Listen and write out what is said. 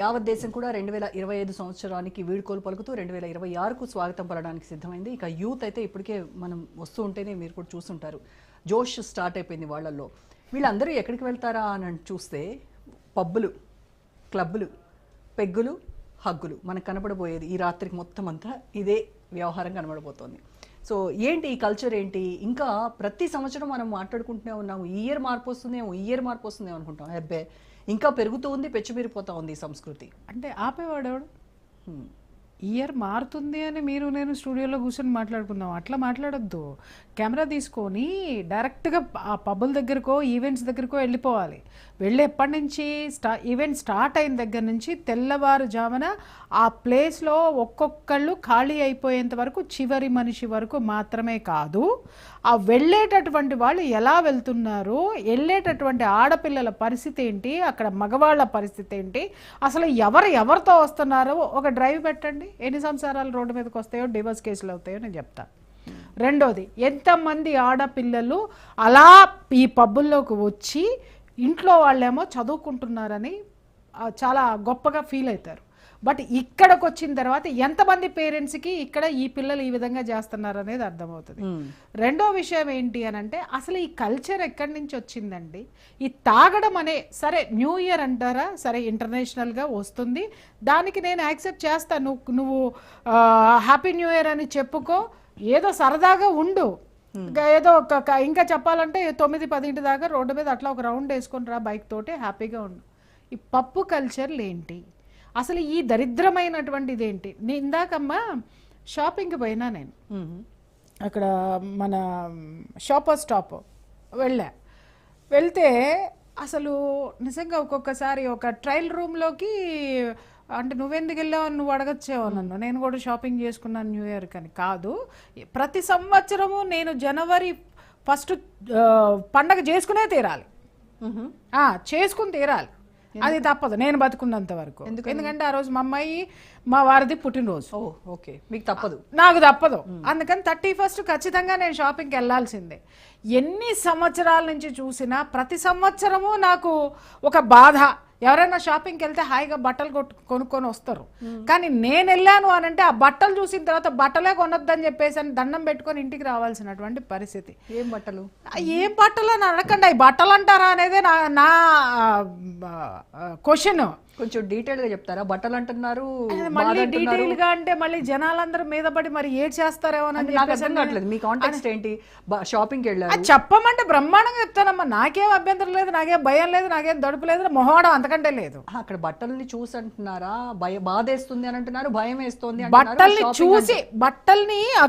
యావత్ దేశం కూడా రెండు వేల ఇరవై ఐదు సంవత్సరానికి వీడ్కోలు పలుకుతూ రెండు వేల ఇరవై ఆరుకు స్వాగతం పలడానికి సిద్ధమైంది. ఇక యూత్ అయితే ఇప్పటికే మనం వస్తూ ఉంటేనే మీరు కూడా చూస్తుంటారు జోష్ స్టార్ట్ అయిపోయింది వాళ్ళల్లో. వీళ్ళందరూ ఎక్కడికి వెళ్తారా అని చూస్తే పబ్బులు క్లబ్బులు పెగ్గులు హగ్గులు మనకు కనబడబోయేది ఈ రాత్రికి మొత్తం అంతా ఇదే వ్యవహారం కనబడబోతోంది. సో ఏంటి ఈ కల్చర్ ఏంటి? ఇంకా ప్రతి సంవత్సరం మనం మాట్లాడుకుంటూనే ఉన్నాము. ఈ ఇయర్ మార్పు వస్తుందేమో ఈ ఇయర్ మార్పు వస్తుందేమో అనుకుంటాం. అబ్బే ఇంకా పెరుగుతూ ఉంది పెచ్చుమీరిపోతా ఉంది ఈ సంస్కృతి. అంటే ఆపేవాడెవడు. ఇయర్ మారుతుంది అని మీరు నేను స్టూడియోలో కూర్చొని మాట్లాడుకున్నాం అట్లా మాట్లాడొద్దు. కెమెరా తీసుకొని డైరెక్ట్గా ఆ పబ్బుల దగ్గరకో ఈవెంట్స్ దగ్గరకో వెళ్ళిపోవాలి. వెళ్ళి ఎప్పటి నుంచి స్టా ఈవెంట్ స్టార్ట్ అయిన దగ్గర నుంచి తెల్లవారుజామున ఆ ప్లేస్లో ఒక్కొక్కళ్ళు ఖాళీ అయిపోయేంత వరకు చివరి మనిషి వరకు మాత్రమే కాదు ఆ వెళ్ళేటటువంటి వాళ్ళు ఎలా వెళ్తున్నారు వెళ్ళేటటువంటి ఆడపిల్లల పరిస్థితి ఏంటి అక్కడ మగవాళ్ళ పరిస్థితి ఏంటి అసలు ఎవరు ఎవరితో వస్తున్నారో ఒక డ్రైవ్ పెట్టండి ఎన్ని సంవత్సరాలు రోడ్డు మీదకి వస్తాయో డివోర్స్ కేసులు అవుతాయో నేను చెప్తాను రెండోది ఎంతమంది ఆడపిల్లలు అలా ఈ పబ్బుల్లోకి వచ్చి ఇంట్లో వాళ్ళేమో చదువుకుంటున్నారని చాలా గొప్పగా ఫీల్ అవుతారు. బట్ ఇక్కడికి వచ్చిన తర్వాత ఎంతమంది పేరెంట్స్కి ఇక్కడ ఈ పిల్లలు ఈ విధంగా చేస్తున్నారు అనేది అర్థమవుతుంది. రెండో విషయం ఏంటి అని అంటే అసలు ఈ కల్చర్ ఎక్కడి నుంచి వచ్చిందండి? ఈ తాగడం అనే సరే న్యూ ఇయర్ అంటారా సరే ఇంటర్నేషనల్గా వస్తుంది. దానికి నేను యాక్సెప్ట్ చేస్తాను నువ్వు నువ్వు హ్యాపీ న్యూ ఇయర్ అని చెప్పుకో ఏదో సరదాగా ఉండు. ఏదో ఒక ఇంకా చెప్పాలంటే తొమ్మిది పదింటి దాకా రోడ్డు మీద అట్లా ఒక రౌండ్ వేసుకొని రా బైక్ తోటి హ్యాపీగా ఉండు. ఈ పప్పు కల్చర్లు ఏంటి అసలు ఈ దరిద్రమైనటువంటిది ఏంటి? నేను ఇందాకమ్మా షాపింగ్కి పోయినా నేను. అక్కడ మన షాపర్ స్టాప్ వెళ్ళా. వెళ్తే అసలు నిజంగా ఒక్కొక్కసారి ఒక ట్రయల్ రూమ్లోకి అంటే నువ్వెందుకు వెళ్ళావు నువ్వు అడగచ్చేవో నన్ను. నేను కూడా షాపింగ్ చేసుకున్నాను న్యూ ఇయర్ కానీ కాదు. ప్రతి సంవత్సరము నేను జనవరి ఫస్ట్ పండగ చేసుకునే తీరాలి. చేసుకుని తీరాలి. అది తప్పదు. నేను బతుకున్నంత వరకు. ఎందుకంటే ఆ రోజు మా అమ్మాయి మా వారిది పుట్టినరోజు. ఓకే. మీకు తప్పదు. నాకు తప్పదు. అందుకని థర్టీ ఫస్ట్ ఖచ్చితంగా నేను షాపింగ్కి వెళ్ళాల్సిందే. ఎన్ని సంవత్సరాల నుంచి చూసినా ప్రతి సంవత్సరము నాకు ఒక బాధ. ఎవరైనా షాపింగ్కి వెళ్తే హాయిగా బట్టలు కొట్టు కొనుక్కొని వస్తారు. కానీ నేను వెళ్ళాను అని అంటే ఆ బట్టలు చూసిన తర్వాత బట్టలే కొనొద్దని చెప్పేసి అని దండం పెట్టుకొని ఇంటికి రావాల్సినటువంటి పరిస్థితి. ఏం బట్టలు? ఏ బట్టలు అని అడగండి అవి బట్టలు అంటారా అనేదే నా నా క్వశ్చన్. కొంచెం డీటెయిల్గా చెప్తారా? బట్టలు అంటున్నారు మళ్ళీ. డీటెయిల్గా అంటే మళ్ళీ జనాలందరూ మీద పడి మరి ఏడ్ చేస్తారేమో అని నాకు అర్థం కావట్లేదు. మీ కాంటాక్ట్ ఏంటి? షాపింగ్ వెళ్ళారు. చెప్పమంటే బ్రహ్మాండంగా చెప్తానమ్మా. నాకేం అభ్యంతరం లేదు నాకేం భయం లేదు నాకేం దడుపు లేదు మొహమాడం అంతకంటే లేదు. అక్కడ బట్టల్ని చూసి అంటున్నారా? భయ బాధేస్తుంది అని అంటున్నారు భయం వేస్తుంది బట్టల్ని చూసి బట్టల్ని అక్కడ